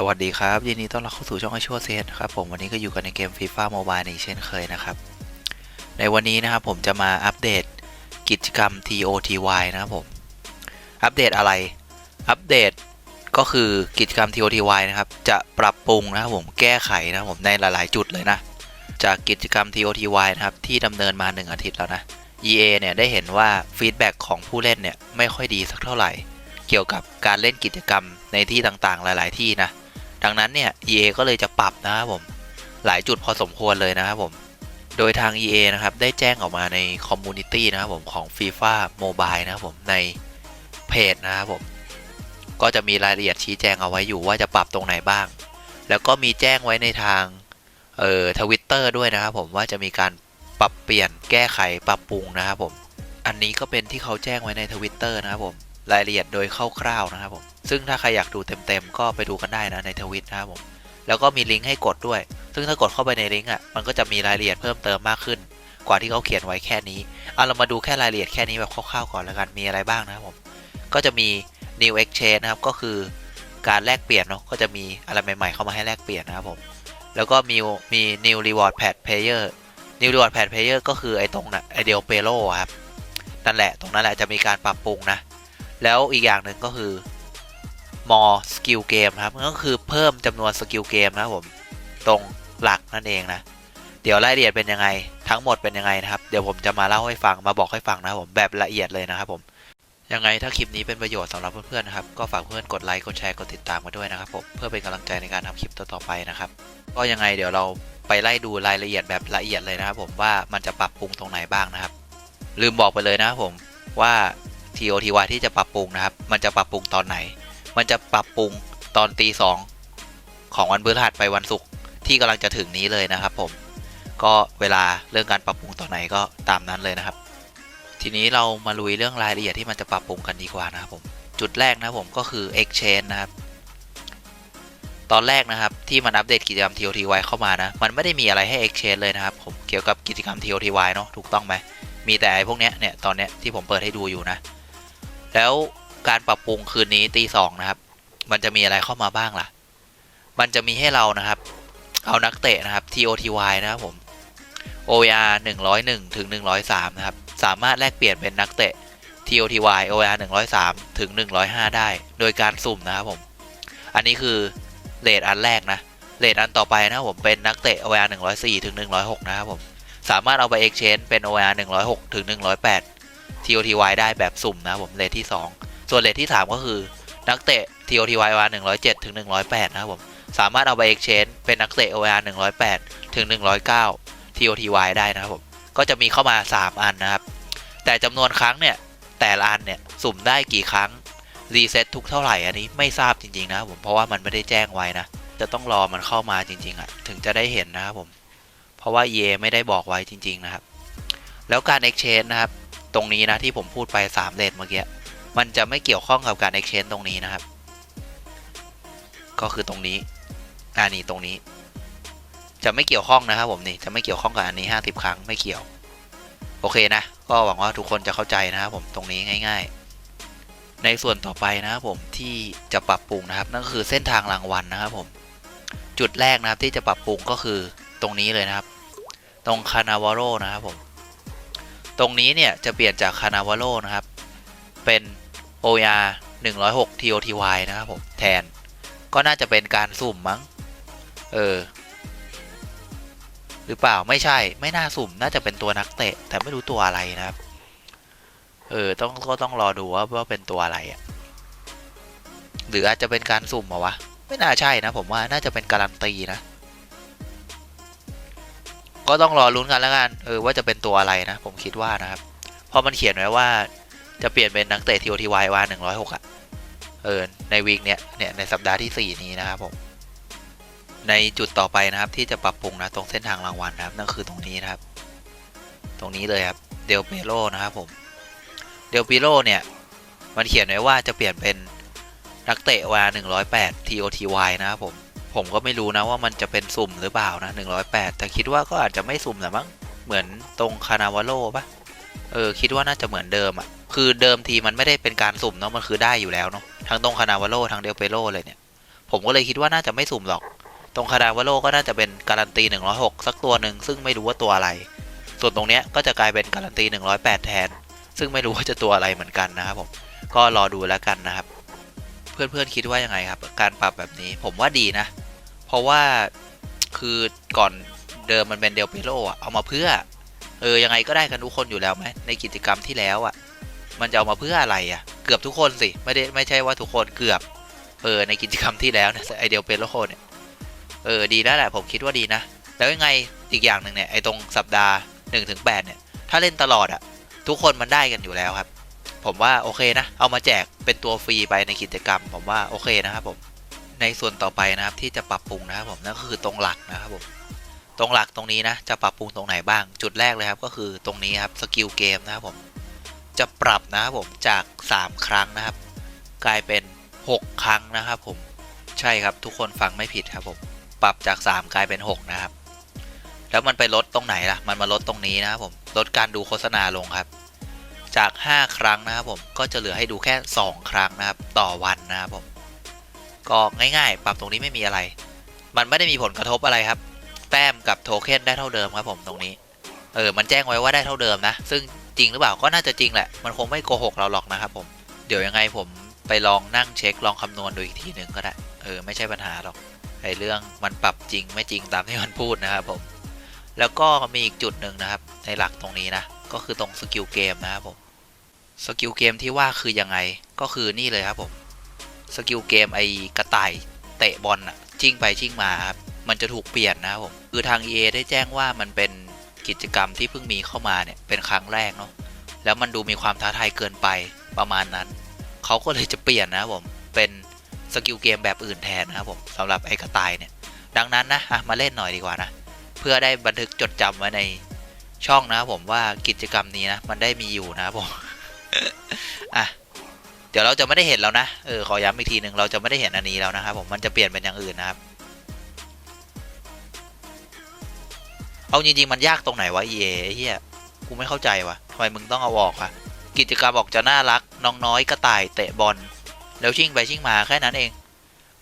สวัสดีครับ ยินดีต้อนรับเข้าสู่ช่องไอชัวเซตครับผมวันนี้ก็อยู่กันในเกม FIFA Mobile อีกเช่นเคยนะครับ ในวันนี้นะครับผมจะมาอัปเดตกิจกรรม TOTY นะครับผม อัปเดตอะไร อัปเดตก็คือกิจกรรม TOTY นะครับ จะปรับปรุงนะครับผมแก้ไขนะครับผมในหลาย ๆ จุดเลยนะ จากกิจกรรม TOTY นะครับ ที่ดำเนินมา 1 อาทิตย์แล้วนะ EA เนี่ยได้เห็นว่าฟีดแบ็กของผู้เล่นเนี่ยไม่ค่อยดีสักเท่าไหร่ เกี่ยวกับการเล่นกิจกรรมในที่ต่างๆ หลาย ๆ ที่นะ ดังนั้นเนี่ย EA ก็เลยจะปรับนะครับผมหลายจุดพอสมควรเลยนะครับผมโดยทาง EA นะครับได้แจ้งออกมาในคอมมูนิตี้นะครับผมของ FIFA Mobile นะครับผมในเพจนะครับผมก็จะมีรายละเอียดชี้แจงเอาไว้อยู่ว่าจะปรับตรงไหนบ้าง แล้วก็มีแจ้งไว้ในทางเอ่อทวิตเตอร์ด้วยนะครับผมว่าจะมีการปรับเปลี่ยนแก้ไขปรับปรุงนะครับผมอันนี้ก็เป็นที่เขาแจ้งไว้ในทวิตเตอร์นะครับผม รายละเอียดโดยคร่าวๆนะครับผม ซึ่งถ้าใครอยากดูเต็มๆ ก็ไปดูกันได้นะในทวิตนะครับผม แล้วก็มีลิงก์ให้กดด้วย ซึ่งถ้ากดเข้าไปในลิงก์อะ มันก็จะมีรายละเอียดเพิ่มเติมมากขึ้น กว่าที่เขาเขียนไว้แค่นี้เอาเรามาดูแค่รายละเอียดแค่นี้แบบคร่าวๆก่อนแล้วกัน มีอะไรบ้างนะครับผม ก็จะมี new exchange นะครับ ก็คือการแลกเปลี่ยนเนาะ ก็จะมีอะไรใหม่ๆเข้ามาให้แลกเปลี่ยนนะครับผม แล้วก็มีมี new reward pad player new reward pad player ก็คือไอ้ตรงน่ะไอเดียเปโลครับ นั่นแหละ ตรงนั้นแหละจะมีการปรับปรุงนะ แล้วอีกอย่างหนึ่งก็คือ more skill game ครับก็คือเพิ่มจำนวนสกิลเกมนะครับผมตรงหลักนั่นเองนะ เดี๋ยวรายละเอียดเป็นยังไง ทั้งหมดเป็นยังไงนะครับ เดี๋ยวผมจะมาเล่าให้ฟังมาบอกให้ฟังนะครับผมแบบละเอียดเลยนะครับผมยังไงถ้าคลิปนี้เป็นประโยชน์สำหรับเพื่อนๆนะครับ ก็ฝากเพื่อนกดไลค์กดแชร์กดติดตามมาด้วยนะครับผมเพื่อเป็นกำลังใจในการทำคลิปต่อๆไปนะครับ ก็ยังไงเดี๋ยวเราไปไล่ดูรายละเอียดแบบละเอียดเลยนะครับผมว่ามันจะปรับปรุงตรงไหนบ้างนะครับ ลืมบอกไปเลยนะครับผมว่า TOTY ที่จะปรับปรุงนะครับ มันจะปรับปรุงตอนไหน มันจะปรับปรุงตอนตีสองของวันพฤหัสไปวันศุกร์ที่กำลังจะถึงนี้เลยนะครับ ผม ก็เวลาเรื่องการปรับปรุงตอนไหนก็ตามนั้นเลยนะครับ ทีนี้เรามาลุยเรื่องรายละเอียดที่มันจะปรับปรุงกันดีกว่านะครับผมจุดแรกนะผมก็คือ Exchange นะครับ ตอนแรกนะครับที่มันอัปเดตกิจกรรม TOTY เข้ามานะ มันไม่ได้มีอะไรให้ Exchange เลยนะครับผมเกี่ยวกับกิจกรรม TOTY เนาะถูกต้องไหมมีแต่ไอ้พวกเนี้ยเนี่ยตอนเนี้ยที่ผมเปิดให้ดูอยู่นะ แล้วการปรับปรุงคืนนี้ตีสองนะครับ มันจะมีอะไรเข้ามาบ้างล่ะ มันจะมีให้เรานะครับ เอานักเตะนะครับ TOTY นะครับผม OR 101 ถึง 103 นะครับ สามารถแลกเปลี่ยนเป็นนักเตะ TOTY OR 103 ถึง 105 ได้ โดยการสุ่มนะครับผม อันนี้คือเลทอันแรกนะเลทอันต่อไปนะครับผมเป็นนักเตะ OR 104 ถึง 106 นะครับผม สามารถเอาไป exchange เป็น OR 106 ถึง 108 TOTY ได้แบบสุ่มนะผมเลทที่ 2 ส่วนเลทที่ 3 ก็คือนักเตะ TOTY OR 107 ถึง 108 นะครับผมสามารถเอาไป exchange เป็นนักเตะ OR 108 ถึง 109 TOTY ได้นะครับผมก็จะมีเข้ามา 3 อันนะครับ แต่จำนวนครั้งเนี่ย แต่ละอันเนี่ยสุ่มได้กี่ครั้งรีเซ็ตทุกเท่าไหร่อันนี้ไม่ทราบจริง ๆ นะครับผมเพราะว่ามันไม่ได้แจ้งไว้นะจะต้องรอมันเข้ามาจริง ๆอะ่ะถึงจะได้เห็นนะครับผมเพราะว่า EA ไม่ได้บอกไว้จริง ๆ นะครับ แล้วการ exchange นะครับ ตรงนี้นะที่ผมพูดไป3เลทเมื่อกี้มันจะไม่เกี่ยวข้องกับการ exchange ตรงนี้นะครับ ก็คือตรงนี้อ่านี่ตรงนี้ จะไม่เกี่ยวข้องนะครับผมนี่จะไม่เกี่ยวข้องกับอันนี้ 50 ครั้งไม่เกี่ยว โอเคนะ ก็หวังว่าทุกคนจะเข้าใจนะครับผมตรงนี้ง่าย ๆ ในส่วนต่อไปนะครับผมที่จะปรับปรุงนะครับ นั่นก็คือเส้นทางรางวัลนะครับผมจุดแรกนะครับที่จะปรับปรุงก็คือตรงนี้เลยนะครับ ตรงคานาวาโรนะครับผม ตรงนี้เนี่ยจะเปลี่ยนจากคานาวาโรนะครับ เป็น OR 106 TOTY นะครับผม แทน ก็น่าจะเป็นการสุ่มมั้ง เออ หรือเปล่าไม่ใช่ ไม่น่าสุ่ม น่าจะเป็นตัวนักเตะ แต่ไม่รู้ตัวอะไรนะครับ เออ ต้องก็ต้องรอดูว่าว่าเป็นตัวอะไรอะ่ะ หรืออาจจะเป็นการสุ่มเหรอวะ ไม่น่าใช่นะผมว่า น่าจะเป็นการันตีนะ ก็ต้องรอลุ้นกันแล้วกันเออว่าจะเป็นตัวอะไรนะ ผมคิดว่านะครับเพราะมันเขียนไว้ว่าจะเปลี่ยนเป็นนักเตะ TOTY ว่า106อะเออในวีคเนี้ยเนี่ยในสัปดาห์ที่ 4 นี้นะครับผมในจุดต่อไปนะครับที่จะปรับปรุงนะตรงเส้นทางรางวัลนะครับนั่นคือตรงนี้นะครับ ตรงนี้เลยครับเดลเปโลนะครับผมเดลเปโลเนี่ยมันเขียนไว้ว่าจะเปลี่ยนเป็นนักเตะวา108 TOTY นะครับผม ผมก็ไม่รู้นะว่ามันจะเป็นสุ่มหรือเปล่านะ 108 แต่คิดว่าก็อาจจะไม่สุ่มแหละมั้ง เหมือนตรงคานาวาโลปะเออ คิดว่าน่าจะเหมือนเดิมอะ่ะ คือเดิมทีมันไม่ได้เป็นการสุ่มเนาะ มันคือได้อยู่แล้วเนาะ ทั้งตรงคานาวาโลทั้งเดลเปโลเลยเนี่ย ผมก็เลยคิดว่าน่าจะไม่สุ่มหรอก ตรงคานาวาโลก็น่าจะเป็นการันตี 106 สักตัวหนึ่งซึ่งไม่รู้ว่าตัวอะไร ส่วนตรงเนี้ยก็จะกลายเป็นการันตี 108 แทน ซึ่งไม่รู้ว่าจะตัวอะไรเหมือนกันนะครับผม ก็รอดูแล้วกันนะครับ เพื่อนๆคิดว่ายังไงครับ การปรับแบบนี้ผมว่าดีนะ เพราะว่าคือก่อนเดิมมันเป็นเดลเปโลอะเอามาเพื่อ เออยังไงก็ได้กันทุกคนอยู่แล้วไหมในกิจกรรมที่แล้วอะ มันจะเอามาเพื่ออะไรอะ เกือบทุกคนสิไม่ได้ไม่ใช่ว่าทุกคนเกือบเออในกิจกรรมที่แล้วเนี่ยไอเดลเปโลเนี่ยเออดีแล้วแหละผมคิดว่าดีนะ แล้วยังไงอีกอย่างหนึ่งเนี่ยไอตรงสัปดาห์1นถึงแเนี่ยถ้าเล่นตลอดอะทุกคนมันได้กันอยู่แล้วครับ ผมว่าโอเคนะ เอามาแจกเป็นตัวฟรีไปในกิจกรรม ผมว่าโอเคนะครับผม ในส่วนต่อไปนะครับที่จะปรับปรุงนะครับผมนั่นก็คือตรงหลักนะครับผมตรงหลักตรงนี้นะจะปรับปรุงตรงไหนบ้าง จุดแรกเลยครับก็คือตรงนี้ครับสกิลเกมนะครับผมจะปรับนะครับผมจาก 3 ครั้งนะครับ กลายเป็น 6 ครั้งนะครับผมใช่ครับทุกคนฟังไม่ผิดครับผมปรับจาก 3 กลายเป็น 6 นะครับ แล้วมันไปลดตรงไหนล่ะ มันมาลดตรงนี้นะครับผมลดการดูโฆษณาลงครับ จาก 5 ครั้งนะครับผมก็จะเหลือให้ดูแค่ 2 ครั้งนะครับต่อวันนะครับผมก็ง่ายๆ ปรับตรงนี้ไม่มีอะไร มันไม่ได้มีผลกระทบอะไรครับ แต้มกับโทเค็นได้เท่าเดิมครับผมตรงนี้ เออ มันแจ้งไว้ว่าได้เท่าเดิมนะ ซึ่งจริงหรือเปล่าก็น่าจะจริงแหละ มันคงไม่โกหกเราหรอกนะครับผม เดี๋ยวยังไงผมไปลองนั่งเช็คลองคำนวณดูอีกทีหนึ่งก็ได้ เออ ไม่ใช่ปัญหาหรอก ไอ้เรื่องมันปรับจริงไม่จริงตามที่มันพูดนะครับผม แล้วก็มีอีกจุดหนึ่งนะครับ ในหลักตรงนี้นะ ก็คือตรงสกิลเกมนะครับผม สกิลเกมที่ว่าคือยังไงก็คือนี่เลยครับผมสกิลเกมไอกระต่ายเตะบอลอะชิ่งไปชิ่งมาครับมันจะถูกเปลี่ยนนะครับผมคือทาง EA ได้แจ้งว่ามันเป็นกิจกรรมที่เพิ่งมีเข้ามาเนี่ยเป็นครั้งแรกเนาะแล้วมันดูมีความท้าทายเกินไปประมาณนั้นเขาก็เลยจะเปลี่ยนนะครับผมเป็นสกิลเกมแบบอื่นแทนนะครับผมสำหรับไอกระต่ายเนี่ยดังนั้นนะะมาเล่นหน่อยดีกว่านะเพื่อได้บันทึกจดจำไว้ในช่องนะครับผมว่ากิจกรรมนี้นะมันได้มีอยู่นะครับผม อะเดี๋ยวเราจะไม่ได้เห็นแล้วนะเออขอย้ำอีกทีหนึ่งเราจะไม่ได้เห็นอันนี้แล้วนะครับผมมันจะเปลี่ยนเป็นอย่างอื่นนะครับ เอาจริงๆมันยากตรงไหนวะ EA ไอ้เฮียกูไม่เข้าใจวะทำไมมึงต้องเอาออกอะกิจกรรมออกจะน่ารัก น้องน้อยกระต่ายเตะบอลแล้วชิ่งไปชิ่งมาแค่นั้นเอง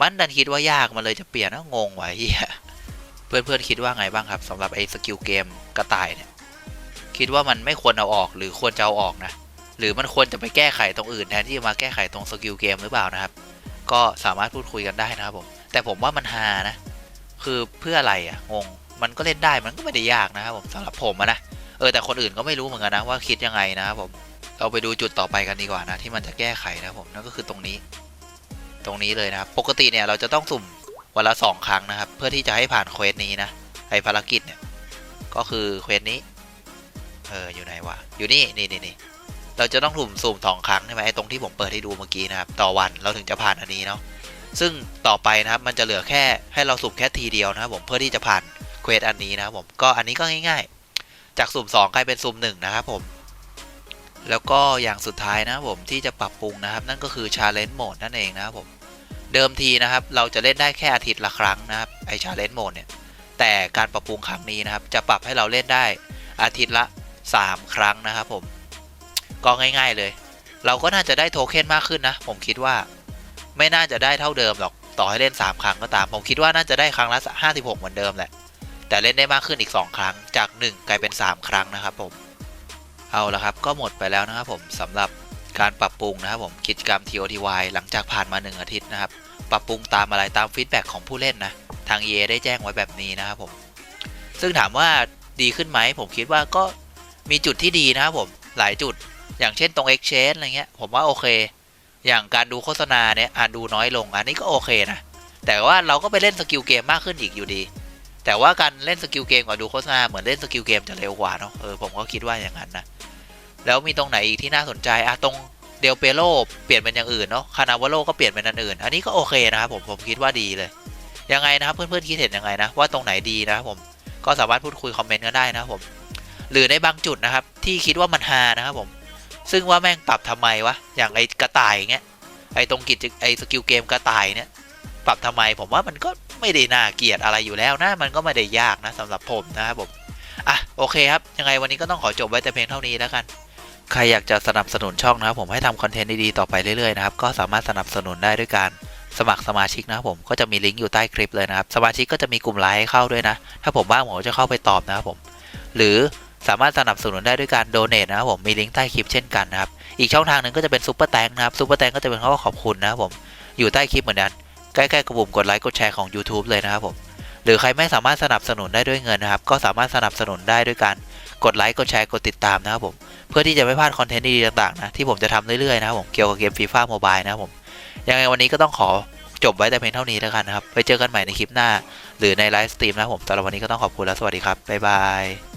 มันดันคิดว่ายากมันเลยจะเปลี่ยนนะงงวะเฮียเพื่อนๆคิดว่าไงบ้างครับสำหรับไอ้สกิลเกมกระต่ายเนี่ยคิดว่ามันไม่ควรเอาออกหรือควรจะเอาออกนะ หรือมันควรจะไปแก้ไขตรงอื่นแทนที่จะมาแก้ไขตรงสกิลเกมหรือเปล่านะครับ ก็สามารถพูดคุยกันได้นะครับผมแต่ผมว่ามันฮานะ คือเพื่ออะไรอะงงมันก็เล่นได้มันก็ไม่ได้ยากนะครับผมสำหรับผมนะเออแต่คนอื่นก็ไม่รู้เหมือนกันนะว่าคิดยังไงนะครับผมเราไปดูจุดต่อไปกันดีกว่านะที่มันจะแก้ไขนะครับผมนั่นก็คือตรงนี้ ตรงนี้เลยนะครับ ปกติเนี่ยเราจะต้องสุ่มวันละสองครั้งนะครับ เพื่อที่จะให้ผ่านเควสนี้นะไอภารกิจเนี่ยก็คือเควสนี้เอออยู่ไหนวะอยู่นี่นี่นี่นี่ เราจะต้องสุ่มสุ่มสองครั้งใช่ไหมไอ้ตรงที่ผมเปิดให้ดูเมื่อกี้นะครับต่อวันเราถึงจะผ่านอันนี้เนาะซึ่งต่อไปนะครับมันจะเหลือแค่ให้เราสุ่มแค่ทีเดียวนะครับผมเพื่อที่จะผ่านเควสอันนี้นะครับผมก็อันนี้ก็ง่ายๆ จากสุ่ม2กลายเป็นสุ่ม1นะครับผมแล้วก็อย่างสุดท้ายนะครับผมที่จะปรับปรุงนะครับ นั่นก็คือ Challenge Mode นั่นเองนะครับผมเดิมทีนะครับเราจะเล่นได้แค่อาทิตย์ละครั้งนะครับไอ Challenge Mode เนี่ยแต่การปรับปรุงครั้งนี้นะครับ จะปรับให้เราเล่นได้อาทิตย์ละ 3 ครั้งนะครับผม ก็ง่าย ๆเลย เราก็น่าจะได้โทเค็นมากขึ้นนะ ผมคิดว่า ไม่น่าจะได้เท่าเดิมหรอก ต่อให้เล่น 3 ครั้งก็ตาม ผมคิดว่าน่าจะได้ครั้งละ 56 เหมือนเดิมแหละ แต่เล่นได้มากขึ้นอีก 2 ครั้ง จาก 1 กลายเป็น 3 ครั้งนะครับผม เอาละครับ ก็หมดไปแล้วนะครับผมสำหรับการปรับปรุงนะครับผม กิจกรรม TOTY หลังจากผ่านมา 1 อาทิตย์นะครับ ปรับปรุงตามอะไรตามฟีดแบ็กของผู้เล่นนะ ทาง EA ได้แจ้งไว้แบบนี้นะครับผม ซึ่งถามว่าดีขึ้นไหม ผมคิดว่าก็มีจุดที่ดีนะครับผม หลายจุด อย่างเช่นตรง Exchange อะไรเงี้ย ผมว่าโอเค อย่างการดูโฆษณาเนี่ยอ่านดูน้อยลง อันนี้ก็โอเคนะ แต่ว่าเราก็ไปเล่นสกิลเกมมากขึ้นอีกอยู่ดี แต่ว่าการเล่นสกิลเกมกับดูโฆษณาเหมือนเล่นสกิลเกมจะเร็วกว่าเนาะ เออผมก็คิดว่าอย่างนั้นนะ แล้วมีตรงไหนอีกที่น่าสนใจอะตรงเดลเปโลเปลี่ยนเป็นอย่างอื่นเนาะ คานาวาโลก็เปลี่ยนเป็นอันอื่น อันนี้ก็โอเคนะครับผม ผมคิดว่าดีเลย ยังไงนะครับเพื่อนๆคิดเห็นยังไงนะว่าตรงไหนดีนะครับผม ก็สามารถพูดคุยคอมเมนต์กันได้นะครับผม หรือในบางจุดนะครับที่คิดว่ามันฮานะครับผม ซึ่งว่าแม่งปรับทำไมวะ อย่างไอ้กระต่ายเงี้ย ไอ้ตรงกิจไอ้สกิลเกมกระต่ายเนี่ย ปรับทำไมผมว่ามันก็ไม่ได้น่าเกลียดอะไรอยู่แล้วนะ มันก็ไม่ได้ยากนะสำหรับผมนะครับผม อะโอเคครับ ยังไงวันนี้ก็ต้องขอจบไว้แต่เพียงเท่านี้แล้วกัน ใครอยากจะสนับสนุนช่องนะครับผมให้ทำคอนเทนต์ดีๆต่อไปเรื่อยๆนะครับ ก็สามารถสนับสนุนได้ด้วยการสมัครสมาชิกนะครับผมก็จะมีลิงก์อยู่ใต้คลิปเลยนะครับ สมาชิกก็จะมีกลุ่มไลน์ให้เข้าด้วยนะ ถ้าผมว่างผมก็จะเข้าไปตอบนะครับผม หรือ สามารถสนับสนุนได้ด้วยการโดเน a นะครับผมมีลิงก์ใต้คลิปเช่นกันนะครับอีกช่องทางหนึ่งก็จะเป็นซุปเปอร์แตงนะครับซุปเปอร์แตงก็จะเป็นข้อขอบคุณนะครับผมอยู่ใต้คลิปเหมือนกันใกล้ๆกับปุ่มกดไลค์กดแชร์ของ YouTube เลยนะครับผมหรือใครไม่สามารถสนับสนุนได้ด้วยเงินนะครับ ก็สามารถสนับสนุนได้ด้วยการกดไลค์กดแชร์กดติดตามนะครับผมเพื่อที่จะไม่พลาดคอนเทนต์ดีๆต่างๆนะที่ผมจะทำเรื่อยๆนะครับผมเกี่ยวกับเกมฟีฟ่าโมบายนะครับผมยังไงวันนี้ก็ต้องขอจบไว้แต่เพียงเท่านี้แล้วกันนะครับไว้เจอกันใหม่ในคลิปหน้า หรือในไลฟ์สตรีมนะครับผมสำหรับวันนี้ก็ต้องขอบคุณและสวัสดีครับบ๊ายบาย